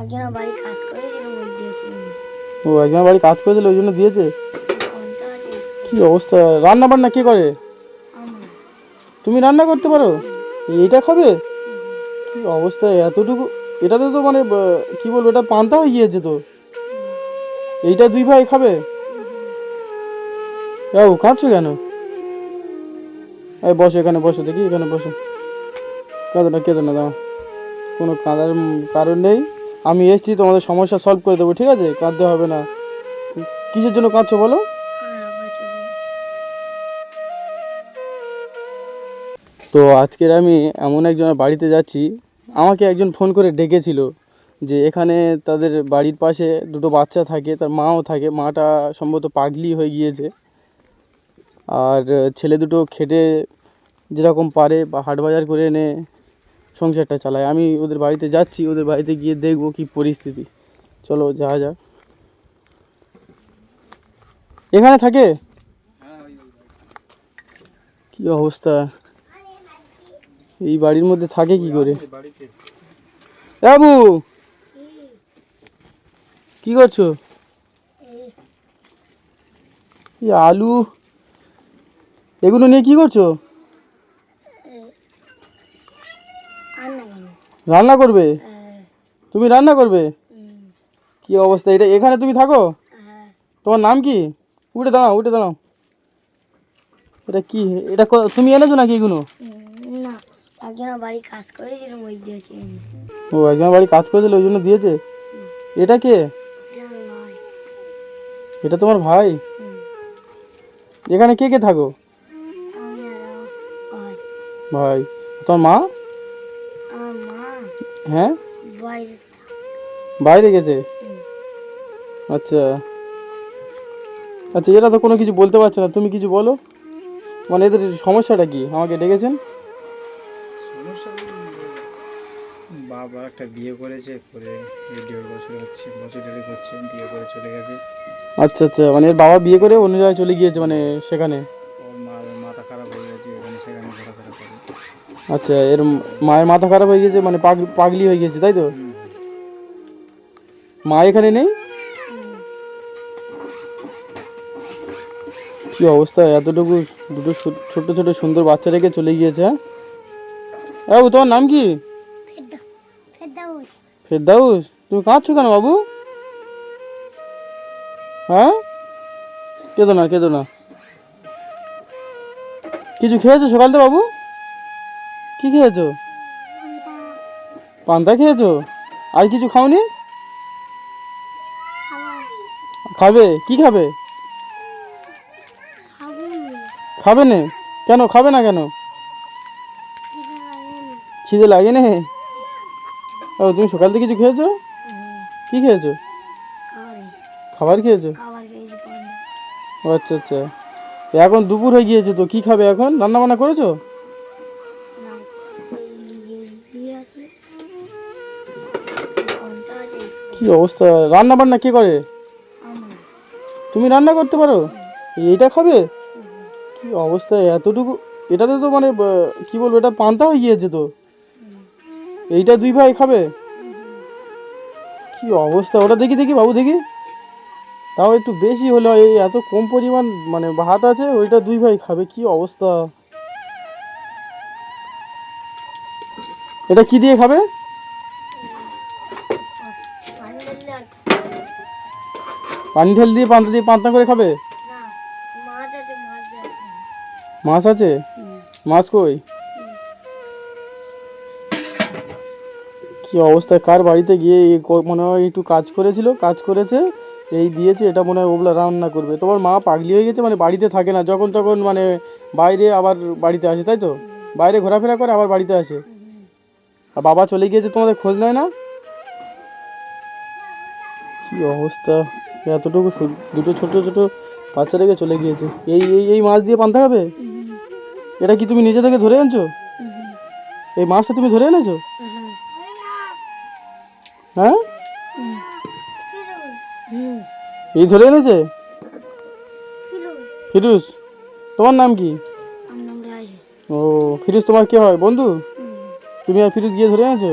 একজনের বাড়ি কাজ করেছিল ওই দিয়েছে ও একজন বাড়ি কাজ করেছিল ওই জন্য দিয়েছে কি অবস্থা? রান্না বান্না কে করে? তুমি রান্না করতে পারো? এইটা খাবে? কি অবস্থা? এতটুকু এটাতে তো মানে কি বলব এটা পান্তা হয়ে গিয়েছে তো। এইটা দুই ভাই খাবে? ও কাঁদছো কেন? এই বসো এখানে বসো দেখি এখানে বসো। কাঁদো না কেঁদো না দাও কোনো কাঁদার কারণ নেই। আমি এসেছি, তোমাদের সমস্যা সলভ করে দেবো, ঠিক আছে? কাঁদতে হবে না। কিসের জন্য কাঁদছো বলো? তো আজকের আমি এমন একজনের বাড়িতে যাচ্ছি, আমাকে একজন ফোন করে ডেকেছিল যে এখানে তাদের বাড়ির পাশে দুটো বাচ্চা থাকে, তার মাও থাকে, মাটা সম্ভবত পাগলি হয়ে গিয়েছে। আর ছেলে দুটো খেটে যেরকম পারে বা হাট বাজার করে এনে সংসারটা চালায় আমি ওদের বাড়িতে যাচ্ছি, ওদের বাড়িতে গিয়ে দেখব কি পরিস্থিতি। চলো, যাওয়া যাক। এখানে থাকে? কি অবস্থা? এই বাড়ির মধ্যে থাকে কি করে? বাবু কি করছ? আলু। এগুলো নিয়ে কি করছ আর না কেন রান্না করবে? হ্যাঁ, তুমি রান্না করবে? কি অবস্থা? এটা এখানে তুমি থাকো? হ্যাঁ, তোমার নাম কি? উঠে দাঁড়াও উঠে দাঁড়াও। এটা কি? এটা তুমি এনেছো নাকি এগুলো? না। একজনের বাড়ি কাজ করেছিল ওই দিয়েছে ও একজন বাড়ি কাজ করেছিল ওই জন্য দিয়েছে? এটা কে? এটা তোমার ভাই? এখানে কে কে থাকো? ভাই। তোমার মা? হ্যাঁ? বাইরে বাইরে গেছে? আচ্ছা। আচ্ছা এরা তো কোনো কিছু বলতে পারছে না। তুমি কিছু বলো। মানে এদের সমস্যাটা কি? আমাকে ডেকেছেন? বাবা একটা বিয়ে করেছে করে দেড় বছর হচ্ছে বছর দেড়েক হচ্ছে বিয়ে করে চলে গেছে। আচ্ছা আচ্ছা। মানে এর বাবা বিয়ে করে অন্য জায়গায় চলে গিয়েছে মানে সেখানে? আচ্ছা এর মায়ের মাথা খারাপ হয়ে গেছে মানে পাগ পাগলি হয়ে গেছে তাই তো? মা এখানে নেই? কি অবস্থা এতটুকু দুটো ছোট ছোট সুন্দর বাচ্চা রেখে চলে গিয়েছে হ্যাঁ? বাবু, তোমার নাম কি? ফেরদা ফেরদাউস। ফেরদাউস? তুমি কাঁদছো কেন বাবু? হ্যাঁ? কেঁদো না কেঁদো না। কিছু খেয়েছো সকালতে বাবু? কি খেয়েছো? পান্তা খেয়েছো? আর কিছু খাওনি? খাবে? কি খাবে? খাবে না। কেন? খাবে না কেন? খিদে লাগে না। ও, তুমি সকাল থেকে কিছু খেয়েছো? কি খেয়েছো? খাবার খেয়েছো? ও আচ্ছা আচ্ছা। এখন দুপুর হয়ে গিয়েছে তো। কি খাবে এখন? রান্না বান্না করেছ? কি অবস্থা? রান্না বান্না কে করে? তুমি রান্না করতে পারো? এইটা খাবে? কি অবস্থা? এতটুকু এটাতে তো মানে কি বলব এটা পান্তা হয়ে গিয়েছে তো। এইটা দুই ভাই খাবে? কি অবস্থা? ওটা দেখি দেখি বাবু দেখি। তাও একটু বেশি হলো এই এত কম পরিমাণ মানে ভাত আছে ওইটা দুই ভাই খাবে কি অবস্থা? এটা কি দিয়ে খাবে? পানি ঢেল দিয়ে পান্তা দিয়ে পান্তা করে খাবে? মাছ আছে মাছ কই? কি অবস্থা? কার বাড়িতে গিয়ে মনে হয় একটু কাজ করেছিল কাজ করেছে এই দিয়েছে এটা মনে হয় ওগুলা রান্না করবে। তোমার মা পাগলি হয়ে গেছে মানে বাড়িতে থাকে না যখন তখন মানে বাইরে আবার বাড়িতে আসে তাই তো? বাইরে ঘোরাফেরা করে আবার বাড়িতে আসে। আর বাবা চলে গিয়েছে তোমাদের খোঁজ নেয় না? কি অবস্থা? এতটুকু দুটো ছোট ছোট বাচ্চা রেখে চলে গিয়েছে। এই এই এই মাছ দিয়ে পান্তা খাবে? এটা কি তুমি নিজে থেকে ধরে আনছো? এই মাছটা তুমি ধরে এনেছো? হ্যাঁ? এই ধরে এনেছে? ফিরুজ তোমার নাম কি? ও ফিরুজ তোমার কি হয়? বন্ধু? তুমি আর ফিরুজ গিয়ে ধরে এনেছো?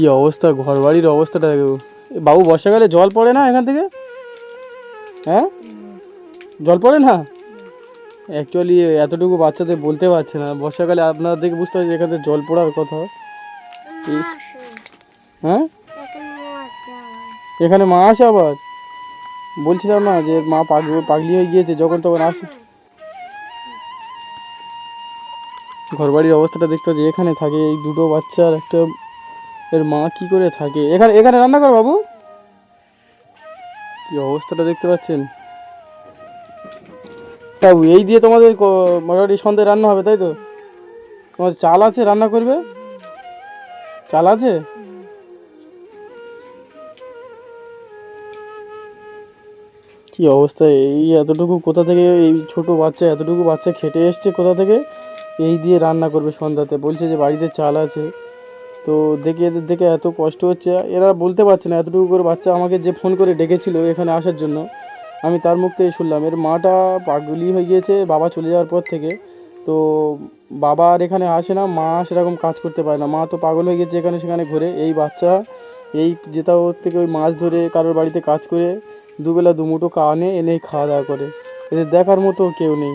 কি অবস্থা? ঘর বাড়ির অবস্থাটা বাবু, বর্ষাকালে জল পড়ে না এখান থেকে? হ্যাঁ? জল পড়ে না? অ্যাকচুয়ালি এতটুকু বাচ্চাদের বলতে পারছে না। বর্ষাকালে আপনারা দেখে বুঝতে পারছি এখানে জল পড়ার কথা। হ্যাঁ? এখানে মা আসে আবার। বলছিলাম না যে মা পাগলি পাগলি হয়ে গিয়েছে, যখন তখন আসে। ঘরবাড়ির অবস্থাটা দেখতে পাচ্ছি, এখানে থাকে এই দুটো বাচ্চা আর একটা এর মা কি করে থাকে? এখানে এখানে রান্না কর বাবু। কি অবস্থাটা দেখতে পাচ্ছেন? বাবু, এই দিয়ে তোমাদের মোটামুটি সন্ধ্যায় রান্না হবে, তাই তো? তোমার চাল আছে, রান্না করবে? চাল আছে? কি অবস্থা? এই এতটুকু কোথা থেকে এই ছোট বাচ্চা, এতটুকু বাচ্চা খেটে এসছে কোথা থেকে? এই দিয়ে রান্না করবে সন্ধ্যাতে। বলছে যে বাড়িতে চাল আছে। তো দেখে এদের দেখে এত কষ্ট হচ্ছে। এরা বলতে পারছে না এতটুকু করে বাচ্চা আমাকে যে ফোন করে ডেকেছিল এখানে আসার জন্য। আমি তার মুখ থেকে শুনলাম। এর মাটা পাগলি হয়ে গিয়েছে বাবা চলে যাওয়ার পর থেকে। তো বাবা আর এখানে আসে না, মা সেরকম কাজ করতে পারে না। মা তো পাগল হয়ে গেছে এখানে সেখানে ঘুরে। এই বাচ্চা, এই যেটাও থেকে ওই মাছ ধরে কারোর বাড়িতে কাজ করে, দুবেলা দুমুঠো কানে এনে খাওয়া দাওয়া করে। এদের দেখার মতো কেউ নেই।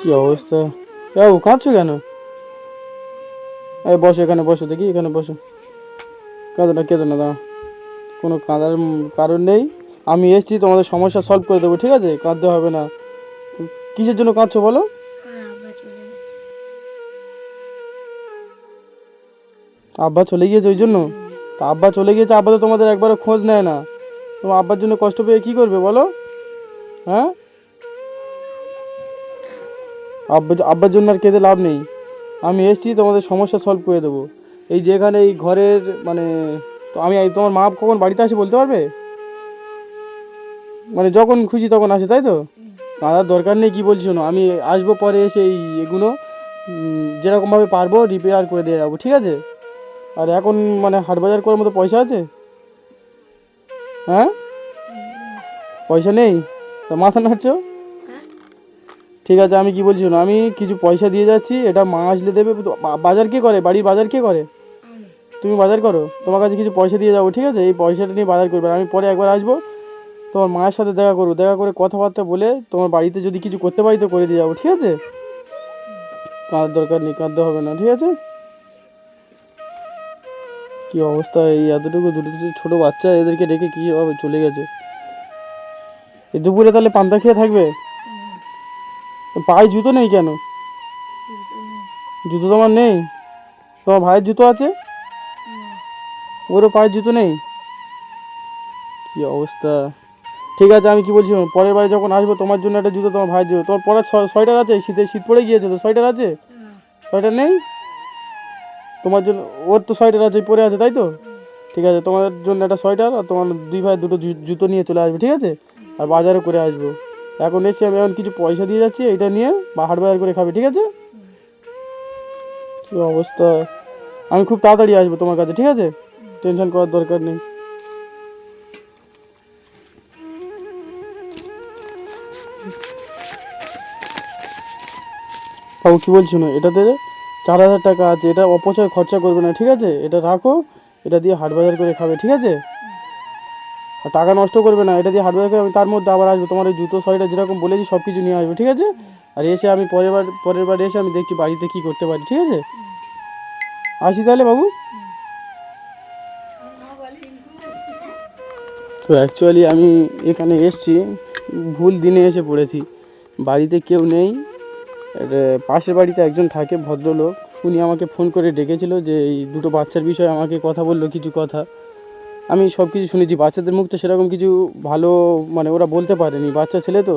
কি অবস্থা? বাবু কাঁদছো কেন? এই বসো, এখানে বসো, দেখি, এখানে বসো। কাঁদো না কেঁদো না দাঁড়া কোনো কাঁদার কারণ নেই। আমি এসেছি, তোমাদের সমস্যা সলভ করে দেবো, ঠিক আছে? কাঁদতে হবে না। কিসের জন্য কাঁদছো বলো? আব্বা চলে গিয়েছে ওই জন্য? তা আব্বা চলে গিয়েছে, আব্বা তো তোমাদের একবারও খোঁজ নেয় না। তোমার আব্বার জন্য কষ্ট পেয়ে কি করবে বলো? হ্যাঁ? আব্বা আব্বার জন্য আর কেঁদে লাভ নেই। আমি এসেছি, তোমাদের সমস্যা সলভ করে দেবো। এই যে এখানে এই ঘরের মানে তো আমি তোমার মা কখন বাড়িতে আসে বলতে পারবে? মানে যখন খুশি তখন আসে, তাই তো? কাঁদার দরকার নেই, কি বলছি শোনো, আমি আসব পরে এসে এই এগুলো যেরকমভাবে পারব রিপেয়ার করে দিয়ে যাব, ঠিক আছে? আর এখন মানে হাট বাজার করার মতো পয়সা আছে? হ্যাঁ? পয়সা নেই? তা মাথা নাড়ছো? ঠিক আছে, আমি কি বলছি শোনো, আমি কিছু পয়সা দিয়ে যাচ্ছি, এটা মা আসলে দেবে বাজার কে করে? বাড়ির বাজার কে করে? তুমি বাজার করো, তোমার কাছে কিছু পয়সা দিয়ে যাব, ঠিক আছে? এই পয়সাটা নিয়ে বাজার করবে আমি পরে একবার আসব, তোমার মায়ের সাথে দেখা করব, দেখা করে কথাবার্তা বলে তোমার বাড়িতে যদি কিছু করতে পারি তো করে দিয়ে যাব, ঠিক আছে? কাঁদার দরকার নেই, কাঁদতে হবে না, ঠিক আছে? কি অবস্থা এই এতটুকু? দুটো দুটো ছোটো বাচ্চা, এদেরকে ডেকে কী হবে? চলে গেছে। দুপুরে তাহলে পান্তা খেয়ে থাকবে? পায়ে জুতো নেই কেন? জুতো তোমার নেই? তোমার ভাইয়ের জুতো আছে? ওরও পায়ের জুতো নেই? কি অবস্থা? ঠিক আছে, আমি কি বলছি পরের বারে যখন আসব, তোমার জন্য একটা জুতো, তোমার ভাইয়ের জুতো। তোমার পরার ছ- সোয়েটার আছে? শীতে শীত পড়ে গিয়েছে তো সোয়েটার আছে? সোয়েটার নেই? তোমার জন্য, ওর তো সোয়েটার আছে, পরে আছে, তাই তো? ঠিক আছে, তোমার জন্য একটা সোয়েটার আর তোমার দুই ভাই দুটো জুতো নিয়ে চলে আসবে, ঠিক আছে? আর বাজারে করে আসব। এখন এসে আমি এখন কিছু পয়সা দিয়ে যাচ্ছি এটা নিয়ে বা হাট বাজার করে খাবে, ঠিক আছে? কি অবস্থা? আমি খুব তাড়াতাড়ি আসব তোমার কাছে, ঠিক আছে? টেনশন করার দরকার নেই। বাবু, কি বলছো না? এটাতে চার হাজার টাকা আছে, এটা অপচয় খরচা করবে না, ঠিক আছে? এটা রাখো, এটা দিয়ে হাট বাজার করে খাবে, ঠিক আছে? টাকা নষ্ট করবে না, এটা দিয়ে বাজার করে আমি তার মধ্যে আবার আসব। তোমার ওই জুতো সোয়েটার যেরকম বলেছি সব কিছু নিয়ে আসব, ঠিক আছে? আর এসে আমি পরের বার পরের বার এসে আমি দেখছি বাড়িতে কি করতে পারি, ঠিক আছে? আসি তাহলে বাবু। তো অ্যাকচুয়ালি আমি এখানে এসছি, ভুল দিনে এসে পড়েছি। বাড়িতে কেউ নেই পাশের বাড়িতে একজন থাকে ভদ্রলোক, উনি আমাকে ফোন করে ডেকেছিল যে এই দুটো বাচ্চার বিষয়ে আমাকে কথা বলল, কিছু কথা। আমি সব কিছু শুনেছি, বাচ্চাদের মুখ তো সেরকম কিছু ভালো মানে ওরা বলতে পারেনি, বাচ্চা ছেলে তো।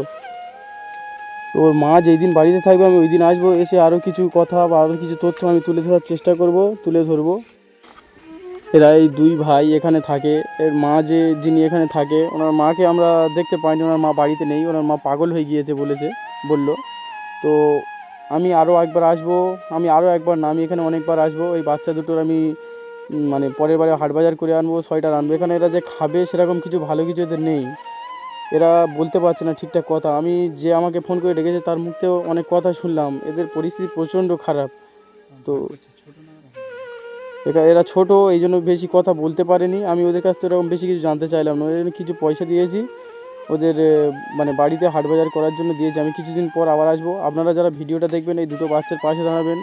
ওর মা যেই দিন বাড়িতে থাকবে, আমি ওই দিন আসব, এসে আরও কিছু কথা বা আরও কিছু তথ্য আমি তুলে ধরার চেষ্টা করব, তুলে ধরবো। এরা এই দুই ভাই এখানে থাকে, এর মা যে যিনি এখানে থাকে, ওনার মাকে আমরা দেখতে পাই পাইনি, ওনার মা বাড়িতে নেই, ওনার মা পাগল হয়ে গিয়েছে বলেছে, বলল। তো আমি আরও একবার আসব, আমি আরও একবার না, আমি এখানে অনেকবার আসব, এই বাচ্চা দুটোর আমি মানে পরের বারে হাট বাজার করে আনব সোয়েটার আনব এখানে এরা যে খাবে সেরকম কিছু ভালো কিছু এদের নেই। এরা বলতে পারছে না ঠিকঠাক কথা। আমি যে আমাকে ফোন করে ডেকেছে তার মুখ থেকেও অনেক কথা শুনলাম। এদের পরিস্থিতি প্রচণ্ড খারাপ। তো একা এরা ছোট এই জন্য বেশি কথা বলতে পারেনি। আমি ওদের কাছ থেকে এরকম বেশি কিছু জানতে চাইলাম না। ওদের কিছু পয়সা দিয়েছি। ওদের মানে বাড়িতে হাট বাজার করার জন্য দিয়েছি। আমি কিছুদিন পর আবার আসব। আপনারা যারা ভিডিওটা দেখবেন, এই দুটো বাচ্চার পাশে দাঁড়াবেন।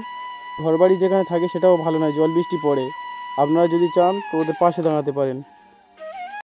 ঘরবাড়ি যেখানে থাকে সেটাও ভালো নয়। জল বৃষ্টি পড়ে। আপনারা যদি চান তো ওদের পাশে দাঁড়াতে পারেন।